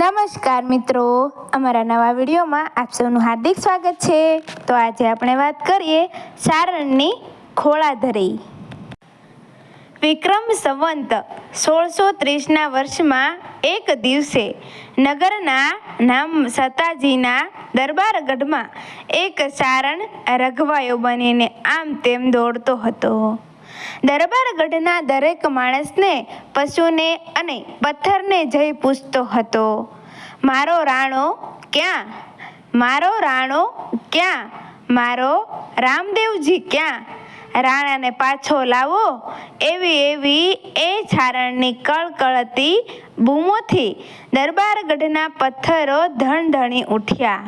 નમસ્કાર મિત્રો. અમારા નવા વિડીયોમાં આપ સૌનું હાર્દિક સ્વાગત છે. તો આજે આપણે વાત કરીએ સારણની ખોળાધરી. વિક્રમ સંવંત સોળસો ત્રીસના વર્ષમાં એક દિવસે નગરના નામ સતાજીના દરબારગઢમાં એક સારણ રઘવાયો બનીને આમ તેમ દોડતો હતો. દરબારગઢના દરેક માણસને, પશુને અને પથ્થરને જઈ પૂછતો હતો, મારો રાણો ક્યાં? મારો રાણો ક્યાં? મારો રામદેવજી ક્યાં? રાણાને પાછો લાવો, એવી એવી એ છારણની કળકળતી બૂમોથી દરબારગઢના પથ્થરો ધણધણી ઉઠ્યા.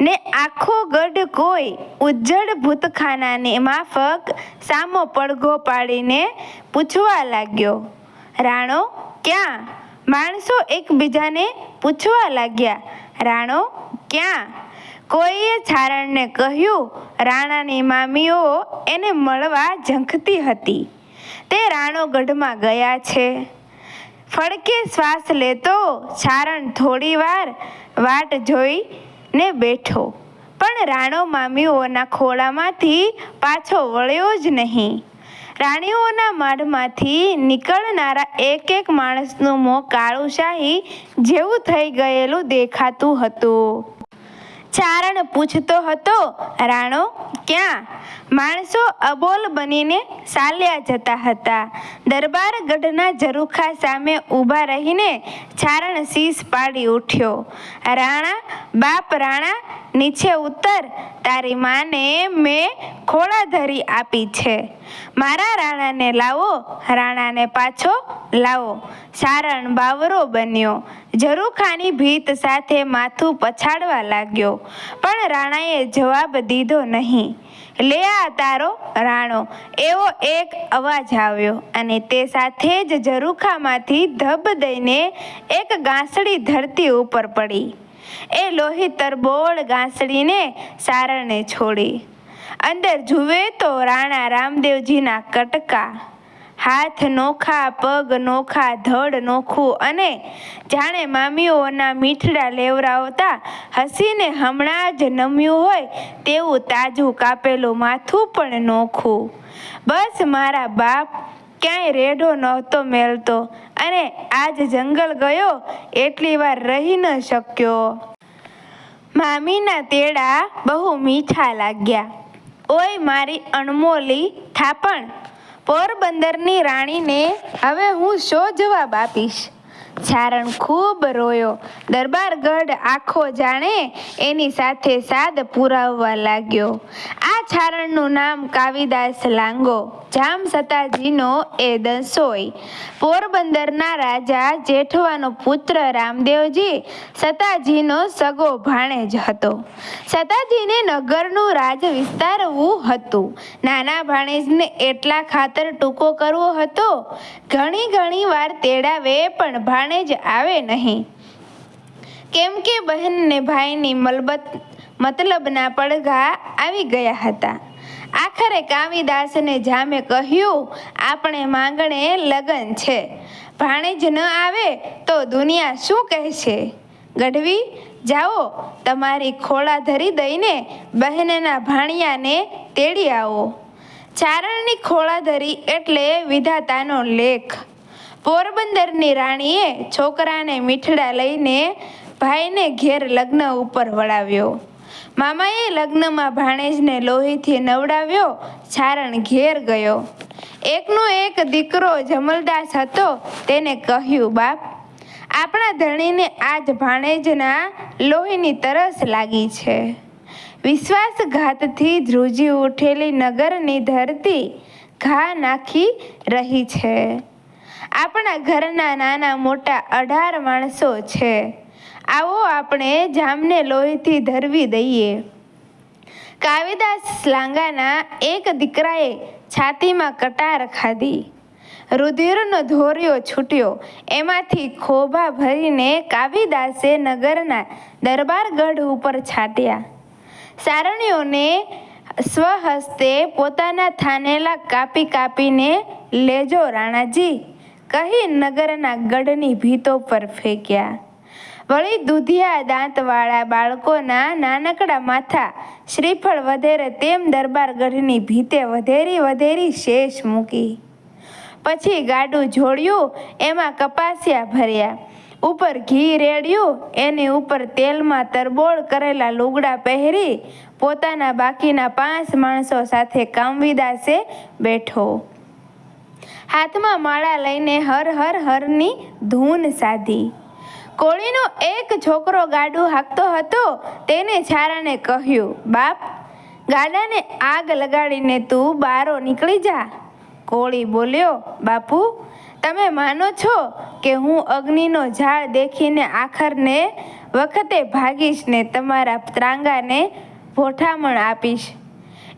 ને આખો ગઢ કોઈ ઉજ્જડ ભૂતખાનાની માફક સામો પડઘો પાડીને પૂછવા લાગ્યો, રાણો, ક્યાં? માણસો એકબીજાને પૂછવા લાગ્યા. રાણો, ક્યાં? કોઈએ છારણને કહ્યું, રાણાની મામીઓ એને મળવા ઝંખતી હતી. તે રાણો ગઢમાં ગયા છે. ફડકે શ્વાસ લેતો છારણ થોડીવાર વાટ વાટ જોઈને બેઠો. પણ રાણો મામીઓના ખોળામાંથી પાછો વળ્યો જ નહીં. રાણીઓના માઢમાંથી નીકળનારા એક એક માણસનું મોં કાળું શાહી જેવું થઈ ગયેલું દેખાતું હતું. ચારણ પૂછતો હતો, રાણો ક્યાં? માણસો અબોલ બનીને ચાલ્યા જતા હતા. દરબાર ગઢના ઝરૂખા સામે ઊભા રહીને ચારણ શીશ પાડી ઉઠ્યો. રાણા, બાપ રાણા, નીચે ઉતર. તારી માને મેં ખોળાધરી આપી છે. મારા રાણાને લાવો, રાણાને પાછો લાવો. સારણ બાવરો બન્યો. ઝરૂખાની ભીત સાથે માથું પછાડવા લાગ્યો. પણ રાણાએ જવાબ દીધો નહીં. લે આ તારો રાણો, એવો એક અવાજ આવ્યો અને તે સાથે જ ઝરૂખામાંથી ધબ દઈને એક ગાંસડી ધરતી ઉપર પડી. એ લોહી તરબોળ ગાંસડીને સારણે છોડી. અંદર જુએ તો રાણા રામદેવજીના કટકા. હાથ નોખા, પગ નોખા, ધડ નોખું અને જાણે મામીઓના મીઠડા લેવરાવતા હસીને હમણાં જ નમ્યું હોય તેવું તાજું કાપેલું માથું પણ નોખું. બસ મારા બાપ ક્યાંય રેઢો નહોતો મેલતો અને આજ જંગલ ગયો એટલી વાર રહી ન શક્યો. મામીના તેડા બહુ મીઠા લાગ્યા. ઓય મારી અણમોલી થાપણ. પોરબંદરની રાણીને હવે હું શો જવાબ આપીશ? ચારણ ખૂબ રોયો. દરબારગઢ આખો જાણે એની સાથે સાદ પુરાવવા લાગ્યો. આ ચારણનું નામ કાવિદાસ લાંગો. જામ સતાજીનો એ દસોય. પોરબંદરના રાજા જેઠવાનો પુત્ર રામદેવજી સતાજીનો સગો ભાણેજ હતો. સતાજીને નગરનું રાજ વિસ્તારવું હતું. નાના ભાણેજને એટલા ખાતર ટૂંકો કરવો હતો. ઘણી ઘણી વાર તેડાવે પણ ભાણેજ આવે નહીં. કેમ કે બહેનને ભાઈની મલબત, મતલબના પડઘા આવી ગયા હતા. આખરે કાવિદાસને જામે કહ્યું, આપણે માંગણે લગન છે. ભાણેજ ન આવે તો દુનિયા શું કહેશે? ગઢવી, જાઓ, તમારી ખોળા ધરી દઈને બહેનના ભાણિયાને તેડી આવો. ચારણની ખોળા ધરી એટલે વિધાતાનો લેખ. પોરબંદરની રાણીએ છોકરાને મીઠડા લઈને ભાઈને ઘેર લગ્ન ઉપર વળાવ્યો. મામાએ લગ્નમાં ભાણેજને લોહીથી નવડાવ્યો ચારણ ઘેર ગયો. એકનો એક દીકરો જમલદાસ હતો, તેને કહ્યું, બાપ, આપણા ધણીને આજ ભાણેજના લોહીની તરસ લાગી છે. વિશ્વાસઘાતથી ધ્રુજી ઉઠેલી નગરની ધરતી ઘા નાખી રહી છે. આપણા ઘરના નાના મોટા અઢાર માણસો છે. આવો આપણે જામને લોહીથી ધરવી દઈએ. કાવિદાસ લાંગાના એક દીકરાએ છાતીમાં કટાર ખાધી. રુધિરનો ધોર્યો છૂટ્યો. એમાંથી ખોભા ભરીને કાવિદાસે નગરના દરબારગઢ ઉપર છાટ્યા. સારણીઓને સ્વહસ્તે પોતાના થાનેલા કાપી કાપીને લેજો રાણાજી. કહી નગરના ગઢની ભીતો પર ફેંક્યા. વળી દૂધિયા દાંતવાળા બાળકોના નાનકડા માથા શ્રીફળ વધેરે તેમ દરબાર ગઢની ભીતે વધેરી વધેરી શેષ મૂકી. પછી ગાડું જોડ્યું, એમાં કપાસિયા ભર્યા. ઉપર ઘી રેડ્યું, એની ઉપર તેલમાં તરબોળ કરેલા લુગડા પહેરી પોતાના બાકીના પાંચ માણસો સાથે કામવિદાસે બેઠો. હાથમાં માળા લઈને હર હર હરની ધૂન સાધી. કોળીનો એક છોકરો ગાડું હાંકતો હતો તેને છારાને કહ્યું, બાપ, ગાડાને આગ લગાડીને તું બારો નીકળી જા. કોળી બોલ્યો, બાપુ, તમે માનો છો કે હું અગ્નિનો ઝાડ દેખીને આખરને વખતે ભાગીશ ને તમારા ત્રાંગાને ભોઠામણ આપીશ?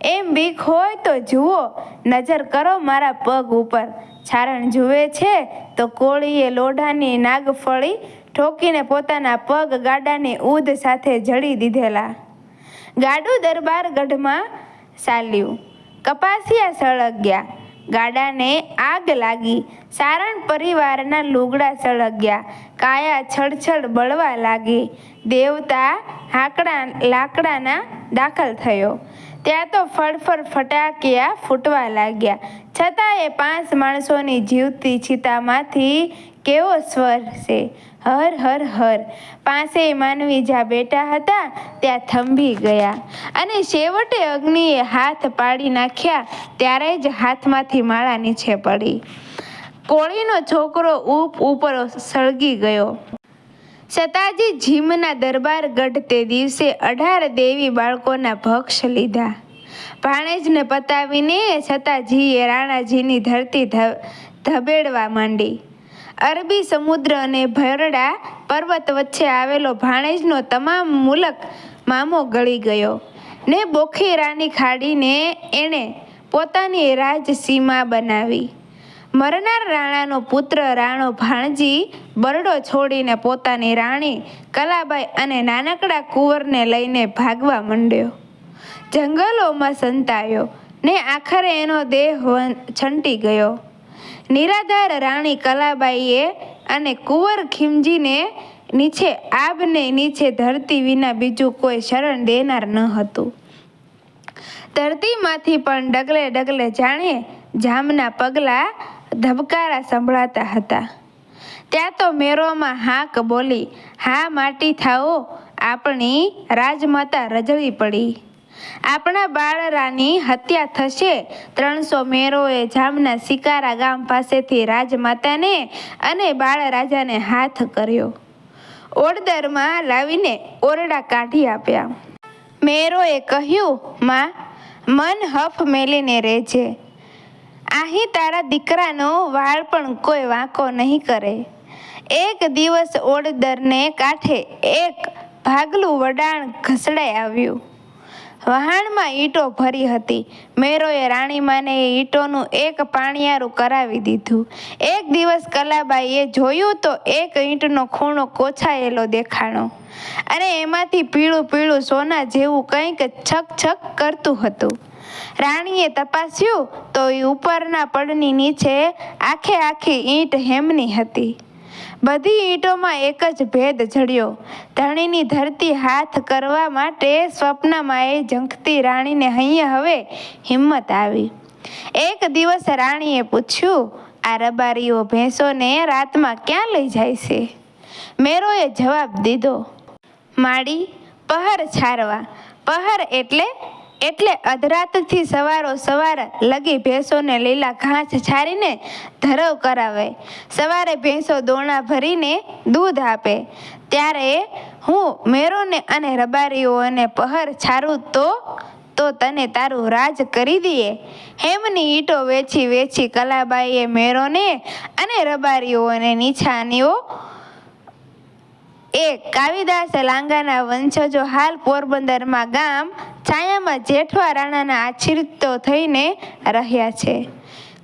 એમ બીક હોય તો જુઓ. નજર કરો મારા પગ ઉપર. છારણ જુએ છે તો કોળીએ લોઢાની નાગફળી ઠોકીને પોતાના પગ ગાડાની ઉદ સાથે જડી દીધેલા. ગાડું દરબાર ગઢમાં ચાલ્યું. કપાસિયા સળગ્યા. ગાડાને આગ લાગી. સારણ પરિવારના લુગડા સળગ્યા. કાયા છડછડ બળવા લાગી. દેવતા હાકડા લાકડાના દાખલ થયો. ત્યાં તો ફળફળ ફટાકિયા ફૂટવા લાગ્યા. છતાં એ પાંચ માણસોની જીવતી ચિતામાંથી કેવો સ્વર છે? હર હર હર. પાસે માનવી જ્યાં બેઠા હતા, ત્યાં થંભી ગયા. અને છેવટે અગ્નિએ હાથ પાડી નાખ્યા, ત્યારે જ હાથમાંથી માળા નીચે પડી. કોળીનો છોકરો ઉપ ઉપર સળગી ગયો. સતાજી જીમના દરબાર ગઢ તે દિવસે અઢાર દેવી બાળકોના ભક્ષ લીધા. ભાણેજને પતાવીને સતાજીએ રાણાજીની ધરતી ધબેડવા માંડી. અરબી સમુદ્ર અને ભરડા પર્વત વચ્ચે આવેલો ભાણેજનો તમામ મુલક મામો ગળી ગયો ને બોખીરાની ખાડીને એણે પોતાની રાજસીમા બનાવી. મરનાર રાણાનો પુત્ર રાણો ભાણજી બરડો છોડીને પોતાની રાણી કલાબાઈ અને નાનકડા કુંવરને લઈને ભાગવા માંડ્યો. જંગલોમાં સંતાયો ને આખરે એનો દેહ છંટી ગયો. નિરાધાર રાણી કલાબાઈએ અને કુંવર ખીમજીને નીચે આબને નીચે ધરતી વિના બીજું કોઈ શરણ દેનાર ન હતું. ધરતીમાંથી પણ ડગલે ડગલે જાણે જામના પગલા ધબકારા સંભળાતા હતા. ત્યાં તો મેરોમાં હાક બોલી, હા, માટી થાઓ, આપણી રાજમાતા રજળી પડી. આપણા બાળરાની હત્યા થશે, ત્રણસો મેરોએ જામના સિકારા ગામ પાસેથી રાજમાતાને અને બાળરાજાને હાથ કર્યો. ઓરડરમાં લાવીને ઓરડા કાઢી આપ્યા. મેરોએ કહ્યું, માં, મન હફ મેલીને રહેજે. અહીં તારા દીકરાનો વાળ પણ કોઈ વાંકો નહીં કરે. એક દિવસ ઓડદરને કાંઠે એક ભાગલું વડાણ ઘસડાઈ આવ્યું. વહાણમાં ઈંટો ભરી હતી. મેરોએ રાણીમાને એ ઈંટોનું એક પાણિયારું કરાવી દીધું. એક દિવસ કલાબાઈએ જોયું તો એક ઈંટનો ખૂણો કોછાયેલો દેખાણો. અને એમાંથી પીળું પીળું સોના જેવું કંઈક છક છક કરતું હતું. રાણીએ તપાસ્યું, તો એ ઉપરના પડની નીચે આખે આખી ઈંટ હેમની હતી. બધી ઈંટોમાં એક જ ભેદ જડ્યો. ધણીની ધરતી હાથ કરવા માટે સ્વપ્નમાં એ ઝંખતી રાણીને અહીંયા હવે હિંમત આવી. એક દિવસ રાણીએ પૂછ્યું, આ રબારીઓ ભેંસોને રાતમાં ક્યાં લઈ જાય છે? મેરોએ જવાબ દીધો, માડી, પહર છારવા. પહર એટલે એટલે અધરાતથી સવારો સવાર લગી ભેંસોને લીલા ઘાસ છારીને ધરવ કરાવે. સવારે ભેંસો દોણા ભરીને દૂધ આપે. ત્યારે હું મેરોને અને રબારીઓને પહર છારું તો તો તને તારું રાજ કરી દઈએ હેમની ઈંટો વેચી વેચી કલાબાઈએ મેરોને અને રબારીઓને નિછાનીઓ. એ કાવિદાસ લાંગાના વંશજો હાલ પોરબંદરમાં ગામ છાયામાં જેઠવા રાણાના આશ્રિતો થઈને રહ્યા છે.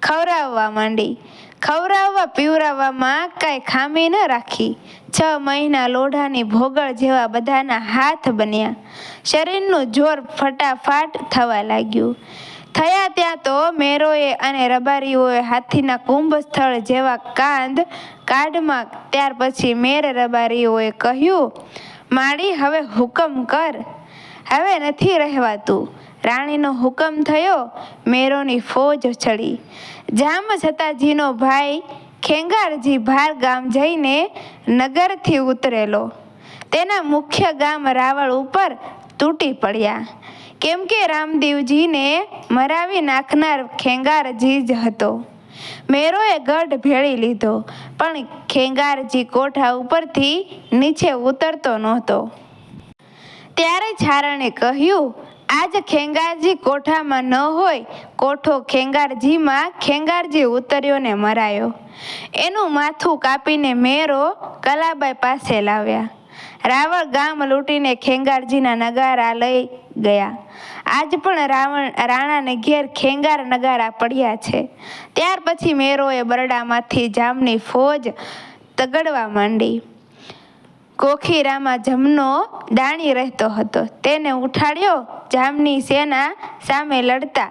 ખવરાવવા માંડી. ખવરાવવા પીવરાવવામાં કાંઈ ખામી ન રાખી. છ મહિના લોઢાની ભોગળ જેવા બધાના હાથ બન્યા. શરીરનું જોર ફટાફાટ થવા લાગ્યું. થયા ત્યાં તો મેરોએ અને રબારીઓએ હાથીના કુંભ સ્થળ જેવા કાંદ કાઢમાં. ત્યાર પછી મેર રબારીઓએ કહ્યું, માળી, હવે હુકમ કર. હવે નથી રહેવાતું. રાણીનો હુકમ થયો, મેરોની ફોજ ચડી. જામ છતાંજીનો ભાઈ ખેંગારજી ભાર ગામ જઈને નગરથી ઉતરેલો. તેના મુખ્ય ગામ રાવળ ઉપર તૂટી પડ્યા. કેમ કે રામદેવજીને મરાવી નાખનાર ખેંગારજી જ હતો. મેરોએ ગઢ ભેળી લીધો, પણ ખેંગારજી કોઠા ઉપરથી નીચે ઉતરતો નહોતો. ત્યારે છારણે કહ્યું, આજ ખેંગારજી કોઠામાં ન હોય, કોઠો ખેંગારજીમાં ખેંગારજી ઉતર્યો ને મરાયો. એનું માથું કાપીને મેરો કલાબાઈ પાસે લાવ્યા. રાવણ ગામ લૂંટીને ખેંગારજીના નગારા લઈ ગયા. આજ પણ રાવણ, રાણાને ઘેર ખેંગાર નગારા પડ્યા છે. ત્યાર પછી મેરોએ બરડામાંથી જામની ફોજ તગડવા માંડી. કોખીરામાં જમનો દાણી રહેતો હતો. તેને ઉઠાડ્યો, જામની સેના સામે લડતા.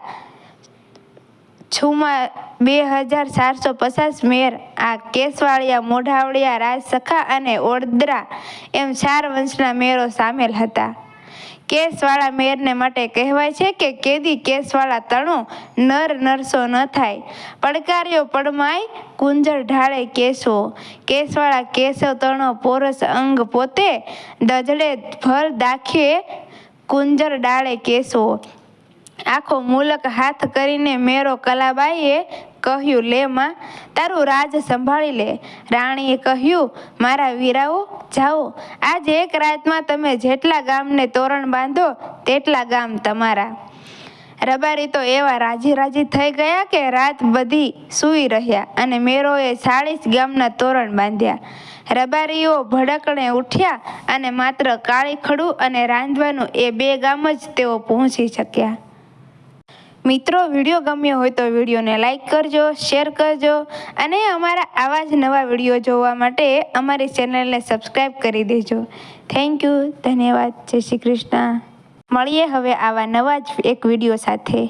છુમા બે હજાર ચારસો પચાસ મેર આ કેસવાળિયા મોઢાવળિયા રાજસખા અને ઓડદરા એમ ચાર વંશના મેરો સામેલ હતા. કેસવાળા મેરને માટે કહેવાય છે કે કેદી કેસવાળા તણો નર નરસો ન થાય. પડકાર્યો પડમાય કુંજર ઢાળે કેસો. કેસવાળા કેશવ તણો પોરસ અંગ પોતે, દજડે ભર દાખે કુંજર ડાળે કેસો. આખો મુલક હાથ કરીને મેરો કલાબાઈએ કહ્યું, લે માં, તારું રાજ સંભાળી લે. રાણીએ કહ્યું, મારા વીરાઓ, જાઓ. આજ એક રાતમાં તમે જેટલા ગામને તોરણ બાંધો, તેટલા ગામ તમારા. રબારી તો એવા રાજી રાજી થઈ ગયા કે રાત બધી સૂઈ રહ્યા અને મેરોએ ચાળીસ ગામના તોરણ બાંધ્યા. રબારીઓ ભડકણે ઉઠ્યા અને માત્ર કાળીખડું અને રાંધવાનું એ બે ગામ જ તેઓ પહોંચી શક્યા. મિત્રો, વીડિયો ગમ્યો હોય તો વિડીયોને લાઇક કરજો, શેર કરજો અને અમારા આવા જ નવા વીડિયો જોવા માટે અમારી ચેનલને સબસ્ક્રાઈબ કરી દેજો. થેન્ક યુ ધન્યવાદ. જય શ્રી કૃષ્ણ. મળીએ હવે આવા નવા જ એક વીડિયો સાથે.